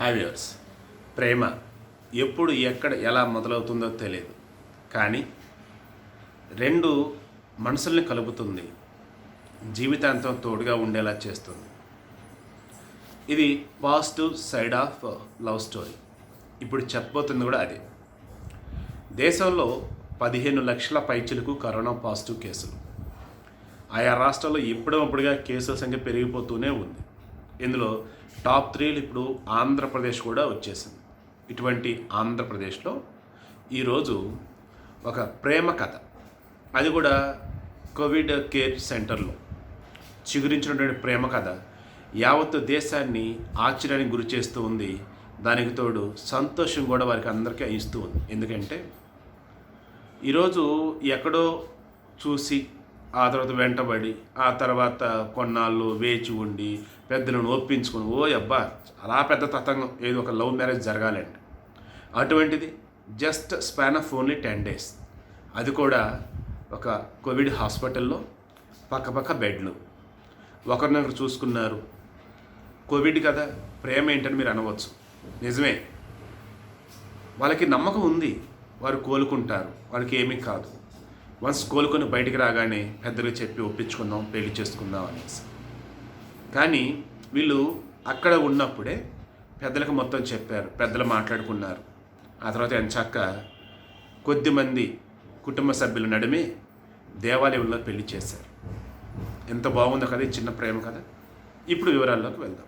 హ్యావియర్స్ ప్రేమ ఎప్పుడు ఎక్కడ ఎలా మొదలవుతుందో తెలియదు కానీ రెండు మనసుల్ని కలుపుతుంది. జీవితాంతం తోడుగా ఉండేలా చేస్తుంది. ఇది positive side of love story. ఇప్పుడు చెప్పబోతుంది కూడా అదే. దేశంలో పదిహేను లక్షల పైచిలకు కరోనా పాజిటివ్ కేసులు. ఆయా రాష్ట్రాల్లో ఇప్పుడప్పుడుగా కేసుల సంఖ్య పెరిగిపోతూనే ఉంది. ఇందులో టాప్ త్రీలు ఇప్పుడు ఆంధ్రప్రదేశ్ కూడా వచ్చేసింది. ఇటువంటి ఆంధ్రప్రదేశ్లో ఈరోజు ఒక ప్రేమ కథ. అది కూడా కోవిడ్ కేర్ సెంటర్లో. చిగురించినటువంటి ప్రేమ కథ. యావత్తు దేశాన్ని ఆశ్చర్యానికి గురి చేస్తూ ఉంది. దానికి తోడు సంతోషం కూడా వారికి అందరికీ ఇస్తూ ఉంది. ఎందుకంటే ఈరోజు ఎక్కడో చూసి ఆ తర్వాత వెంటబడి ఆ తర్వాత కొన్నాళ్ళు వేచి ఉండి పెద్దలను ఒప్పించుకుని ఓ అబ్బా అలా పెద్ద తతంగం. ఏదో ఒక లవ్ మ్యారేజ్ జరగాలండి అటువంటిది just span of only ten days. అది కూడా ఒక కోవిడ్ హాస్పిటల్లో పక్కపక్క బెడ్లు. ఒకరినొకరు చూసుకున్నారు. కోవిడ్ కదా ప్రేమ ఏంటని మీరు అనవచ్చు. నిజమే. వాళ్ళకి నమ్మకం ఉంది. వారు కోలుకుంటారు. వాళ్ళకి ఏమీ కాదు. వన్స్ కోలుకొని బయటికి రాగానే పెద్దలు చెప్పి ఒప్పించుకుందాం పెళ్ళి చేసుకుందాం అనేసి. కానీ వీళ్ళు అక్కడ ఉన్నప్పుడే పెద్దలకు మొత్తం చెప్పారు పెద్దలు మాట్లాడుకున్నారు. ఆ తర్వాత ఎంచాక కొద్దిమంది కుటుంబ సభ్యుల నడిమి దేవాలయంలో పెళ్ళి చేశారు. ఎంత బాగుందో కదా ఈ చిన్న ప్రేమ కదా. ఇప్పుడు వివరాల్లోకి వెళ్దాం.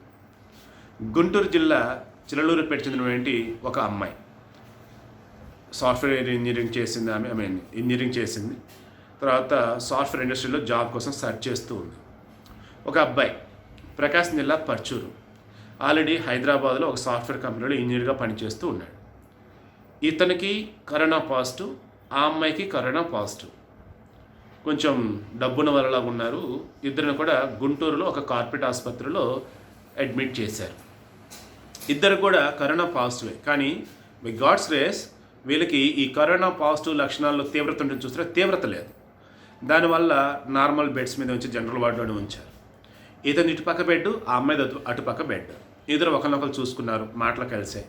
గుంటూరు జిల్లా చిలలూరుపేట చెందినటువంటి ఒక అమ్మాయి. సాఫ్ట్వేర్ ఇంజనీరింగ్ చేసింది ఆమె ఐ మీన్ ఇంజనీరింగ్ చేసింది. తర్వాత సాఫ్ట్వేర్ ఇండస్ట్రీలో జాబ్ కోసం సెర్చ్ చేస్తూ ఉంది. ఒక అబ్బాయి ప్రకాశం జిల్లా పర్చూరు. ఆల్రెడీ హైదరాబాద్లో ఒక సాఫ్ట్వేర్ కంపెనీలో ఇంజనీర్గా పనిచేస్తూ ఉన్నాడు. ఇతనికి కరోనా పాజిటివ్ ఆ అమ్మాయికి కరోనా పాజిటివ్. కొంచెం డబ్బున వలలా ఉన్నారు. ఇద్దరిని కూడా గుంటూరులో ఒక కార్పొరేట్ ఆసుపత్రిలో అడ్మిట్ చేశారు. ఇద్దరు కూడా కరోనా పాజిటివే. కానీ వి గాడ్స్ రేస్ వీళ్ళకి ఈ కరోనా పాజిటివ్ లక్షణాల్లో తీవ్రత ఉంటుంది చూస్తే తీవ్రత లేదు. దానివల్ల నార్మల్ బెడ్స్ మీద ఉంచి జనరల్ వార్డులోనే ఉంచారు. ఇతను ఇటుపక్క బెడ్ ఆ అమ్మాయి అటు అటుపక్క బెడ్ ఇద్దరు ఒకరినొకరు చూసుకున్నారు మాటలు కలిసే.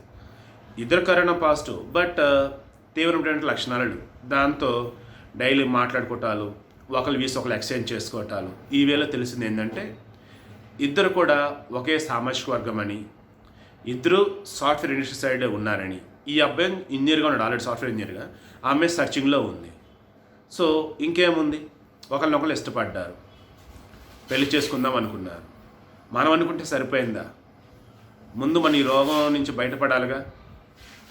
ఇద్దరు కరోనా పాజిటివ్ బట్ తీవ్రమైనటువంటి లక్షణాలు దాంతో డైలీ మాట్లాడుకోవటాలు ఒకరు వీసి ఒకరు ఎక్స్చేంజ్ చేసుకోవటాలు ఈవేళ తెలిసింది ఏంటంటే ఇద్దరు కూడా ఒకే సామాజిక వర్గం అని ఇద్దరు సాఫ్ట్వేర్ ఇండస్ట్రీ సైడ్ ఉన్నారని ఈ అబ్బాయి ఇంజనీర్గా ఉన్నాడు ఆల్రెడీ సాఫ్ట్వేర్ ఇంజనీర్గా. ఆమె సర్చింగ్లో ఉంది. సో ఇంకేముంది? ఒకరినొకరు ఇష్టపడ్డారు. పెళ్ళి చేసుకుందాం అనుకున్నారు. మనం అనుకుంటే సరిపోయిందా? ముందు మన ఈ రోగం నుంచి బయటపడాలిగా?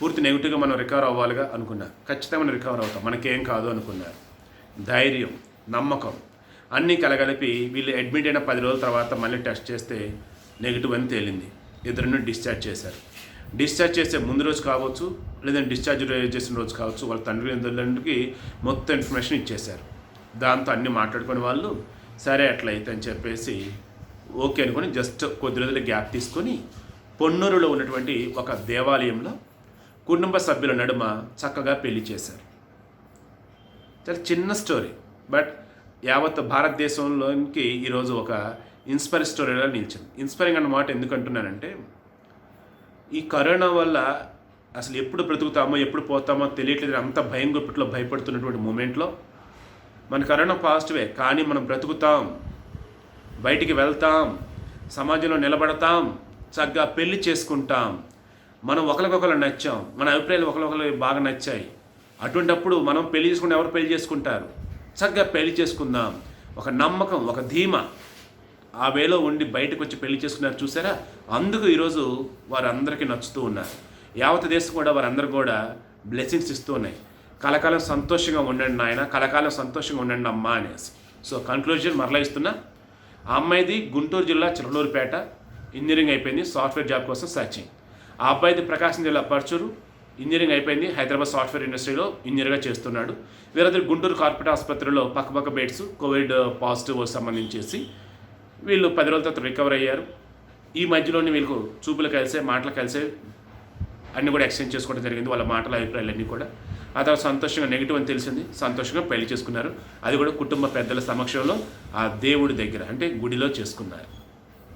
పూర్తి నెగిటివ్గా మనం రికవర్ అవ్వాలిగా? అనుకున్నారు. ఖచ్చితంగా మనం రికవర్ అవుతాం. మనకేం కాదు అనుకున్నారు. ధైర్యం నమ్మకం అన్నీ కలగలిపి వీళ్ళు అడ్మిట్ అయిన పది రోజుల తర్వాత మళ్ళీ టెస్ట్ చేస్తే నెగిటివ్ అని తేలింది. ఇద్దరు డిశ్చార్జ్ చేశారు. డిశ్చార్జ్ చేసే ముందు రోజు కావచ్చు లేదంటే డిశ్చార్జ్ చేసిన రోజు కావచ్చు వాళ్ళ తండ్రి ఇద్దరికి మొత్తం ఇన్ఫర్మేషన్ ఇచ్చేశారు. దాంతో అన్నీ మాట్లాడుకునే వాళ్ళు సరే అట్లయితే అని చెప్పేసి ఓకే అనుకొని జస్ట్ కొద్ది రోజులు గ్యాప్ తీసుకొని పొన్నూరులో ఉన్నటువంటి ఒక దేవాలయంలో కుటుంబ సభ్యుల నడుమ చక్కగా పెళ్ళి చేశారు. చాలా చిన్న స్టోరీ బట్ యావత్ భారతదేశంలోనికి ఈరోజు ఒక ఇన్స్పైర్ స్టోరీగా నిలిచింది. ఇన్స్పైరింగ్ అన్నమాట ఎందుకంటున్నానంటే ఈ కరోనా వల్ల అసలు ఎప్పుడు బ్రతుకుతామో ఎప్పుడు పోతామో తెలియట్లేదు. అంత భయం గుప్పిట్లో భయపడుతున్నటువంటి మూమెంట్లో మన కరోనా పాజిటివే. కానీ మనం బ్రతుకుతాం. బయటికి వెళ్తాం. సమాజంలో నిలబడతాం. చక్కగా పెళ్ళి చేసుకుంటాం. మనం ఒకరికొకరు నచ్చాం. మన అభిప్రాయాలు ఒకరికొకరు బాగా నచ్చాయి. అటువంటప్పుడు మనం పెళ్ళి చేసుకుంటే ఎవరు పెళ్ళి చేసుకుంటారు? చక్కగా పెళ్ళి చేసుకుందాం. ఒక నమ్మకం ఒక ధీమా. ఆ వేలో ఉండి బయటకు వచ్చి పెళ్ళి చేసుకున్నారు చూసారా అందుకు ఈరోజు వారందరికీ నచ్చుతూ ఉన్నారు. యావత దేశం కూడా వారందరూ కూడా బ్లెస్సింగ్స్ ఇస్తూ ఉన్నాయి. కలకాలం సంతోషంగా ఉండండి నాయన కలకాలం సంతోషంగా ఉండండి అమ్మా అనేసి. సో కన్క్లూజన్ మరలా ఇస్తున్నా. ఆ అమ్మాయిది గుంటూరు జిల్లా చిరలూరుపేట ఇంజనీరింగ్ అయిపోయింది సాఫ్ట్వేర్ జాబ్ కోసం సర్చింగ్ ఆ అబ్బాయిది ప్రకాశం జిల్లా పర్చూరు ఇంజనీరింగ్ అయిపోయింది హైదరాబాద్ సాఫ్ట్వేర్ ఇండస్ట్రీలో ఇంజనీర్గా చేస్తున్నాడు. వీరిద్దరు గుంటూరు కార్పొరేట్ ఆసుపత్రిలో పక్కపక్క బెడ్స్ కోవిడ్ పాజిటివ్ సంబంధించేసి వీళ్ళు పది రోజుల తర్వాత రికవర్ అయ్యారు. ఈ మధ్యలోనే వీళ్ళకు చూపులు కలిసే మాటలు కలిసే అన్నీ కూడా ఎక్స్చేంజ్ చేసుకోవడం జరిగింది. వాళ్ళ మాటల అభిప్రాయాలు అన్నీ కూడా. ఆ తర్వాత సంతోషంగా నెగిటివ్ అని తెలిసింది. సంతోషంగా పెళ్ళి చేసుకున్నారు. అది కూడా కుటుంబ పెద్దల సమక్షంలో ఆ దేవుడి దగ్గర అంటే గుడిలో చేసుకున్నారు.